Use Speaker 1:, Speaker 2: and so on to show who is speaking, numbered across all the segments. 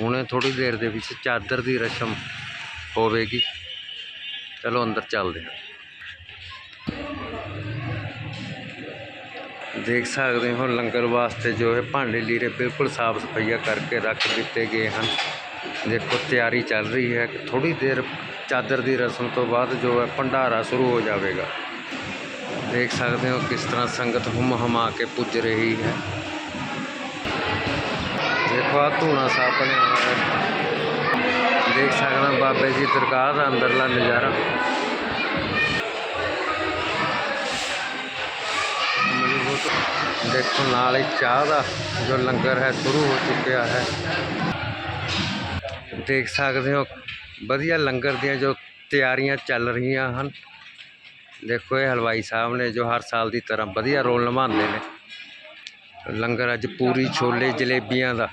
Speaker 1: ਹੁਣੇ ਥੋੜੀ ਦੇਰ ਦੇ ਵਿੱਚ ਚਾਦਰ ਦੀ ਰਸਮ ਹੋਵੇਗੀ। ਚਲੋ ਅੰਦਰ ਚੱਲਦੇ ਹਾਂ। ਦੇਖ ਸਕਦੇ ਹੋ ਲੰਗਰ ਵਾਸਤੇ ਜੋ ਹੈ ਭਾਂਡੇ ਲੀਰੇ ਬਿਲਕੁਲ ਸਾਫ਼ ਸਫਾਈਆ ਕਰਕੇ ਰੱਖ ਦਿੱਤੇ ਗਏ ਹਨ। ਦੇਖੋ ਤਿਆਰੀ ਚੱਲ ਰਹੀ ਹੈ। ਕਿ ਥੋੜੀ ਦੇਰ ਚਾਦਰ ਦੀ ਰਸਮ ਤੋਂ ਬਾਅਦ ਜੋ ਹੈ ਭੰਡਾਰਾ ਸ਼ੁਰੂ ਹੋ ਜਾਵੇਗਾ। ਦੇਖ ਸਕਦੇ ਹੋ ਕਿਸ ਤਰ੍ਹਾਂ ਸੰਗਤ ਹੁਮ ਹਮਾ ਕੇ ਪੁੱਜ ਰਹੀ ਹੈ। ਦੇਖੋ ਆ ਧੂਣਾ ਸਾਹਿਬ ਬਣਿਆ ਹੋਇਆ ਦੇਖ ਸਕਦੇ ਹੋ ਬਾਬੇ ਜੀ ਦਰਗਾਹ ਦਾ ਅੰਦਰਲਾ ਨਜ਼ਾਰਾ। ਦੇਖੋ, ਨਾਲ ਹੀ ਚਾਹ ਦਾ ਜੋ ਲੰਗਰ ਹੈ, ਸ਼ੁਰੂ ਹੋ ਚੁੱਕਿਆ ਹੈ। ਦੇਖ ਸਕਦੇ ਹੋ, ਵਧੀਆ ਲੰਗਰ ਦੀਆਂ ਜੋ ਤਿਆਰੀਆਂ ਚੱਲ ਰਹੀਆਂ ਹਨ। ਦੇਖੋ, ਇਹ ਹਲਵਾਈ ਸਾਹਿਬ ਨੇ ਜੋ ਹਰ ਸਾਲ ਦੀ ਤਰ੍ਹਾਂ ਵਧੀਆ ਰੋਲ ਨਿਭਾਉਂਦੇ ਨੇ। ਲੰਗਰ ਅੱਜ ਪੂਰੀ ਛੋਲੇ ਜਲੇਬੀਆਂ ਦਾ।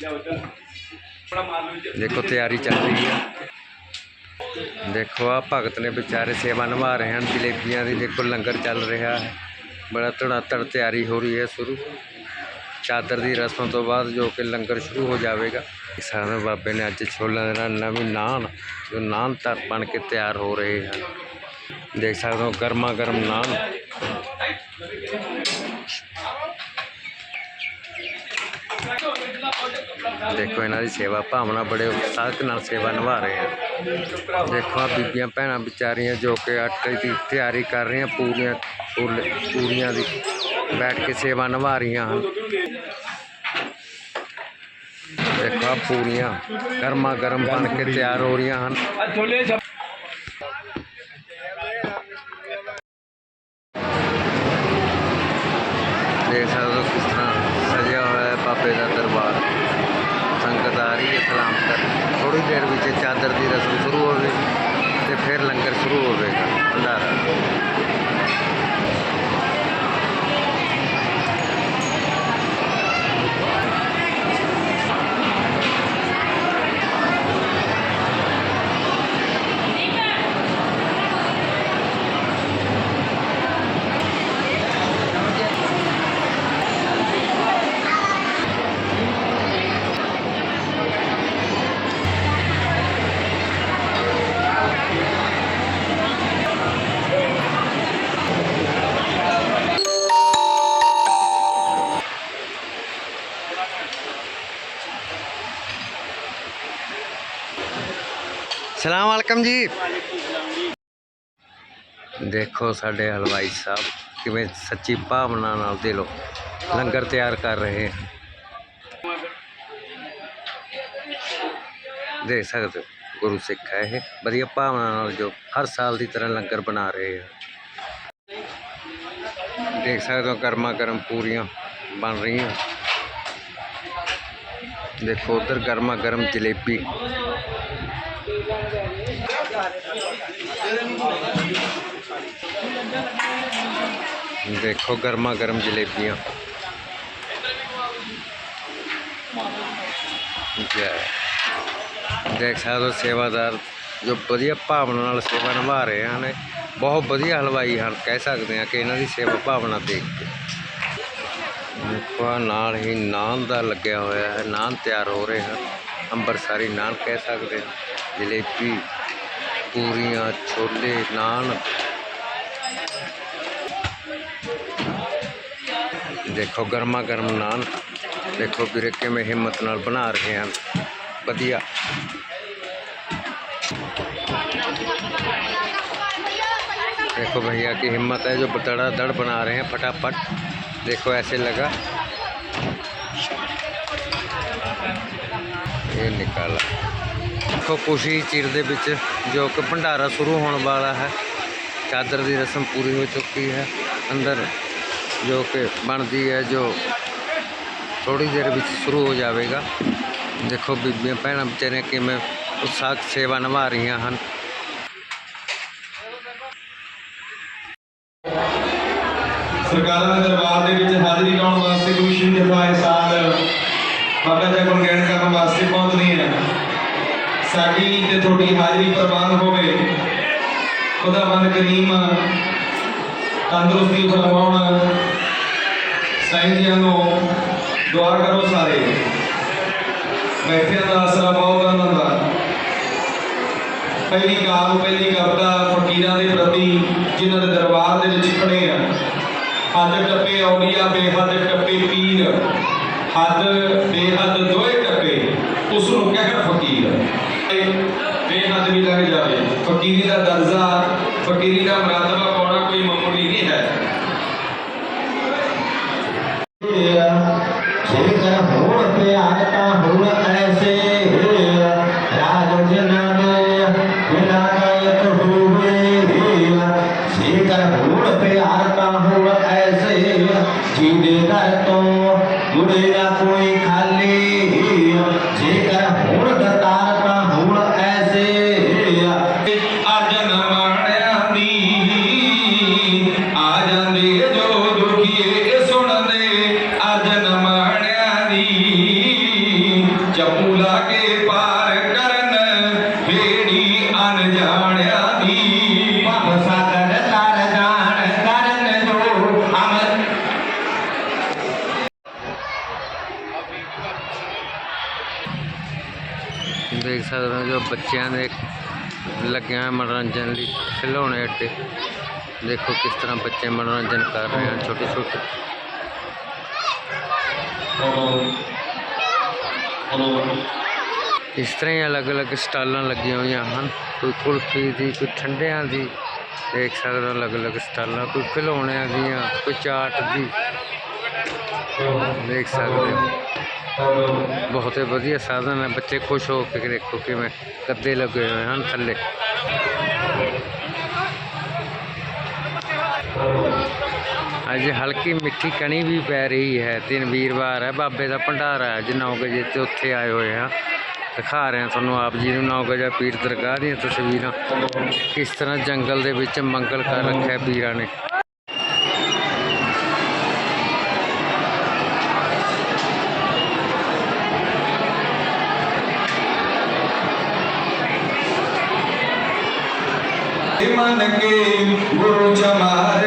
Speaker 1: ਦੇਖੋ, ਤਿਆਰੀ ਚੱਲ ਰਹੀ ਹੈ। ਦੇਖੋ ਆ ਭਗਤ ਨੇ ਵਿਚਾਰੇ ਸੇਵਾ ਨਿਭਾ ਰਹੇ ਹਨ, ਜਲੇਬੀਆਂ ਦੀ। ਦੇਖੋ, ਲੰਗਰ ਚੱਲ ਰਿਹਾ ਹੈ। ਬੜਾ ਧੜਾ ਧੜ ਤਿਆਰੀ ਹੋ ਰਹੀ ਹੈ ਸ਼ੁਰੂ। ਚਾਦਰ ਦੀ ਰਸਮ ਤੋਂ ਬਾਅਦ ਜੋ ਕਿ ਲੰਗਰ ਸ਼ੁਰੂ ਹੋ ਜਾਵੇਗਾ। ਸਾਡੇ ਬਾਬੇ ਨੇ ਅੱਜ ਛੋਲਿਆਂ ਦੇ ਨਾਲ ਨਵੀਂ ਨਾਨ, ਜੋ ਨਾਨ ਤਰ ਬਣ ਕੇ ਤਿਆਰ ਹੋ ਰਹੇ ਹਨ। ਦੇਖ ਸਕਦੇ ਹੋ ਗਰਮਾ ਗਰਮ ਨਾਨ। ਦੇਖੋ, ਇਹਨਾਂ ਦੀ ਸੇਵਾ ਭਾਵਨਾ ਬੜੇ ਉਤਸ਼ਾਹ ਨਾਲ ਸੇਵਾ ਨਿਭਾ ਰਹੇ ਹਨ ਦੇਖੋ ਆ ਬੀਬੀਆਂ ਭੈਣਾਂ ਵਿਚਾਰੀਆਂ ਜੋ ਕਿ ਆਟੇ ਦੀ ਤਿਆਰੀ ਕਰ ਰਹੀਆਂ, ਪੂਰੀਆਂ ਛੋਲੇ ਪੂਰੀਆਂ ਦੀ ਬੈਠ ਕੇ ਸੇਵਾ ਨਿਭਾ ਰਹੀਆਂ ਹਨ। ਦੇਖੋ ਪੂਰੀਆਂ ਗਰਮਾ ਗਰਮ ਬਣ ਕੇ ਤਿਆਰ ਹੋ ਰਹੀਆਂ ਹਨ। ਦੀ ਰਸਮ ਸ਼ੁਰੂ ਹੋਵੇਗੀ ਤੇ ਫਿਰ ਲੰਗਰ ਸ਼ੁਰੂ ਹੋਵੇਗਾ। ਭੰਡਾਰਾ। ਸਲਾਮ ਅਲਕਮ ਜੀ। ਦੇਖੋ ਸਾਡੇ ਹਲਵਾਈ ਸਾਹਿਬ, ਕਿਵੇਂ ਸੱਚੀ ਭਾਵਨਾ ਨਾਲ ਦਿਲੋਂ ਲੰਗਰ ਤਿਆਰ ਕਰ ਰਹੇ ਹਨ ਦੇਖ ਸਕਦੇ ਹੋ, ਗੁਰੂ ਸਿੱਖ ਹੈ ਇਹ, ਵਧੀਆ ਭਾਵਨਾ ਨਾਲ ਜੋ ਹਰ ਸਾਲ ਦੀ ਤਰ੍ਹਾਂ ਲੰਗਰ ਬਣਾ ਰਹੇ ਹਨ ਦੇਖ ਸਕਦੇ ਹੋ ਗਰਮਾ ਗਰਮ ਪੂਰੀਆਂ ਬਣ ਰਹੀਆਂ। ਦੇਖੋ ਉਧਰ ਗਰਮਾ ਗਰਮ ਜਲੇਬੀ ਦੇਖੋ ਗਰਮਾ ਗਰਮ ਜਲੇਬੀਆਂ। ਜੈ। ਦੇਖ ਸਕਦੇ ਹੋ ਸੇਵਾਦਾਰ ਜੋ ਵਧੀਆ ਭਾਵਨਾ ਨਾਲ ਸੇਵਾ ਨਿਭਾ ਰਹੇ ਹਨ ਬਹੁਤ ਵਧੀਆ ਹਲਵਾਈ ਹਨ, ਕਹਿ ਸਕਦੇ ਹਾਂ ਕਿ ਇਹਨਾਂ ਦੀ ਸੇਵਾ ਭਾਵਨਾ ਦੇਖ ਕੇ। ਦੇਖੋ ਨਾਲ ਹੀ ਨਾਨ ਦਾ ਲੱਗਿਆ ਹੋਇਆ ਹੈ, ਨਾਨ ਤਿਆਰ ਹੋ ਰਹੇ ਹਨ। ਅੰਬਰਸਾਰੀ ਨਾਨ ਕਹਿ ਸਕਦੇ ਹਾਂ, ਜਲੇਬੀ। ਪੂਰੀਆਂ ਛੋਲੇ ਨਾਨ ਦੇਖੋ ਗਰਮਾ ਗਰਮ ਨਾਨ ਦੇਖੋ ਵੀਰੇ ਕਿਵੇਂ ਹਿੰਮਤ ਨਾਲ ਬਣਾ ਰਹੇ ਹਨ ਵਧੀਆ देखो भैया की हिम्मत है जो दड़ा दड़ बना रहे हैं फटाफट देखो ऐसे लगा ਇਹ ਨਿਕਾਲਾ ਦੇਖੋ ਕੁਛ ਚਿਰ ਦੇ ਵਿੱਚ ਜੋ ਕਿ ਭੰਡਾਰਾ ਸ਼ੁਰੂ ਹੋਣ ਵਾਲਾ ਹੈ। ਚਾਦਰ ਦੀ ਰਸਮ ਪੂਰੀ ਹੋ ਚੁੱਕੀ ਹੈ। ਅੰਦਰ ਜੋ ਕਿ ਬਣਦੀ ਹੈ, ਜੋ ਥੋੜੀ ਦੇਰ ਵਿੱਚ ਸ਼ੁਰੂ ਹੋ ਜਾਵੇਗਾ। ਦੇਖੋ ਬੀਬੀਆਂ ਭੈਣਾਂ ਵਿਚਾਰੀਆਂ ਕਿਵੇਂ ਉਤਸ਼ਾਹ ਸੇਵਾ ਨਿਭਾ ਰਹੀਆਂ ਹਨ।
Speaker 2: ਸਰਕਾਰਾਂ ਦੇ ਦਰਬਾਰ ਦੇ ਵਿੱਚ ਹਾਜ਼ਰੀ ਲਾਉਣ ਵਾਸਤੇ ਕੋਈ ਸ਼੍ਰੀ ਜਥਾ ਇਸ ਸਾਲ ਬਾਬਾ ਜੀ ਕੋਲ ਗੈਣ ਕਰਨ ਵਾਸਤੇ ਪਹੁੰਚਣੀ ਹੈ ਸਾਡੀ ਤੇ ਤੁਹਾਡੀ ਹਾਜ਼ਰੀ ਪ੍ਰਵਾਨ ਹੋਵੇ। ਖੁਦਾਵੰਦ ਕਰੀਮ, ਤੰਦਰੁਸਤੀ ਫਰਮਾਉਣ। ਸਾਈਂ ਨੂੰ ਦੁਆ ਕਰੋ ਸਾਰੇ। ਬੈਠਿਆਂ ਦਾ ਆਸਰਾ ਬਹੁਤ ਉਹਨਾਂ ਦਾ। ਪਹਿਲੀ ਕਾਲ ਪਹਿਲੀ ਕਵਿਤਾ ਫਕੀਰਾਂ ਦੇ ਪ੍ਰਤੀ, ਜਿਨ੍ਹਾਂ ਦੇ ਦਰਬਾਰ ਦੇ ਵਿੱਚ ਖੜੇ ਆ। ਹੱਦ ਟੱਪੇ ਔਲੀਆ, ਬੇਹੱਦ ਟੱਪੇ ਪੀਰ। ਹੱਦ ਬੇਹੱਦ ਦੋਏ ਟੱਪੇ। ਉਸ ਨੂੰ ਕਹਿਣ ਫਕੀਰ। ਇਹ ਬੇਹੱਦ ਲੱਗ ਜਾਵੇ। ਫਕੀਰੀ ਦਾ ਦਰਜਾ ਫਕੀਰੀ ਦਾ ਮਰਤਬਾ
Speaker 1: ਬੱਚਿਆਂ ਦੇ ਲੱਗਿਆ ਹੋਇਆ ਮਨੋਰੰਜਨ ਲਈ ਖਿਡੌਣੇ ਅੱਡੇ। ਦੇਖੋ ਕਿਸ ਤਰ੍ਹਾਂ ਬੱਚੇ ਮਨੋਰੰਜਨ ਕਰ ਰਹੇ ਹਨ, ਛੋਟੇ ਛੋਟੇ। ਇਸ ਤਰ੍ਹਾਂ ਹੀ ਅਲੱਗ-ਅਲੱਗ ਸਟਾਲਾਂ ਲੱਗੀਆਂ ਹੋਈਆਂ ਹਨ। ਕੋਈ ਕੁਲਫੀ ਦੀ, ਕੋਈ ਠੰਡਿਆਂ ਦੀ, ਦੇਖ ਸਕਦੇ ਹੋ ਅਲੱਗ-ਅਲੱਗ ਸਟਾਲਾਂ, ਕੋਈ ਖਿਡੌਣਿਆਂ ਦੀਆਂ, ਕੋਈ ਚਾਟ ਦੀ। ਦੇਖ ਸਕਦੇ ਹੋ। ਬਹੁਤ ਹੀ ਵਧੀਆ ਸਾਧਨ ਹੈ। ਬੱਚੇ ਖੁਸ਼ ਹੋ ਕੇ ਦੇਖੋ ਕਿਵੇਂ ਗੱਦੇ ਲੱਗੇ ਹੋਏ ਹਨ ਥੱਲੇ। ਅੱਜ ਹਲਕੀ ਮਿੱਠੀ ਕਣੀ ਵੀ ਪੈ ਰਹੀ ਹੈ। ਤਿੰਨ ਵੀਰਵਾਰ ਹੈ। ਬਾਬੇ ਦਾ ਭੰਡਾਰਾ ਹੈ। ਅੱਜ 9 ਵਜੇ ਤੇ ਉੱਥੇ ਆਏ ਹੋਏ ਆ ਦਿਖਾ ਰਹੇ ਹਾਂ ਤੁਹਾਨੂੰ ਆਪ ਜੀ ਨੂੰ 9 ਵਜੇ ਪੀਰ ਦਰਗਾਹ ਦੀਆਂ ਤਸਵੀਰਾਂ। ਕਿਸ ਤਰ੍ਹਾਂ ਜੰਗਲ ਦੇ ਵਿੱਚ ਮੰਗਲ ਕਰ ਰੱਖਿਆ ਪੀਰਾਂ ਨੇ।
Speaker 2: ਮਨ ਕੇ ਗੁਰੂ ਚਮਾਰ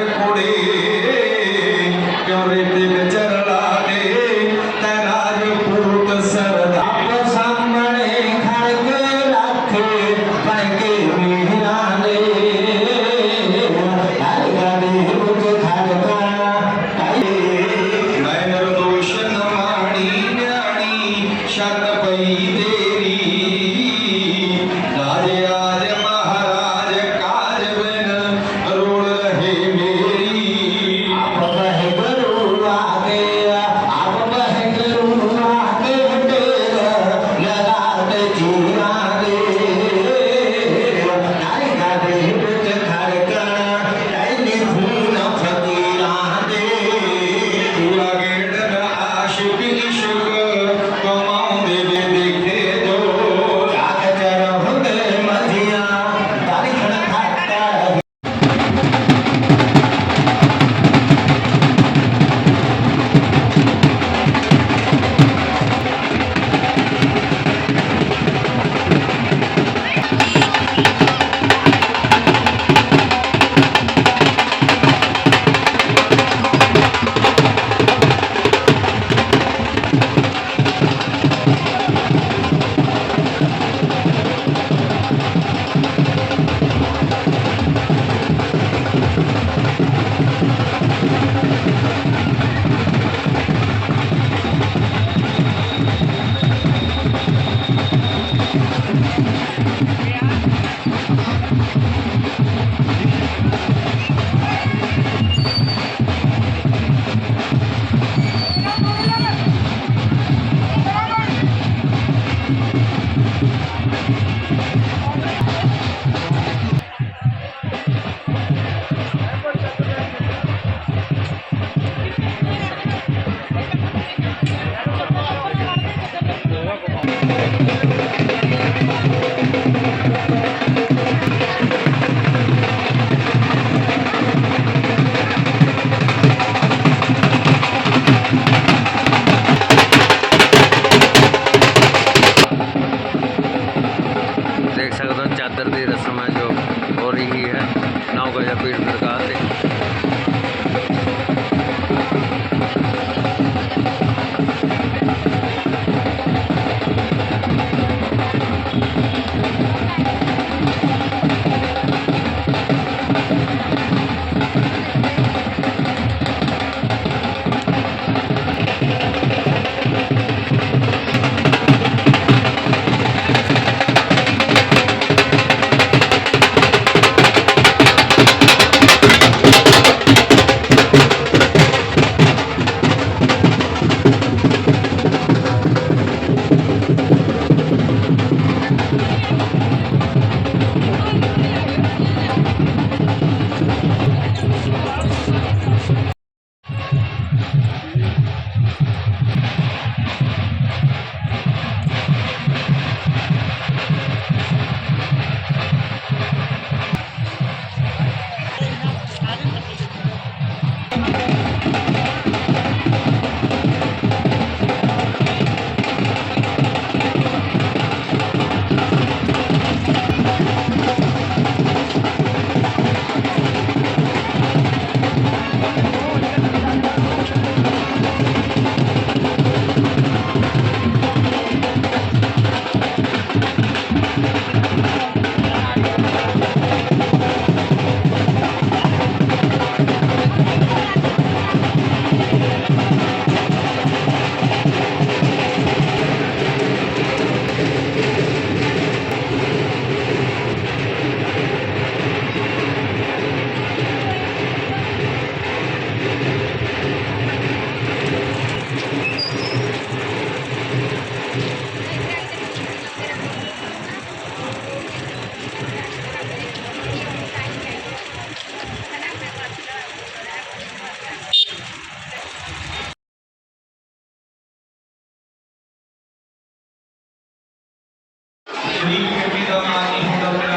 Speaker 2: You. Ali, Ali, the Ali,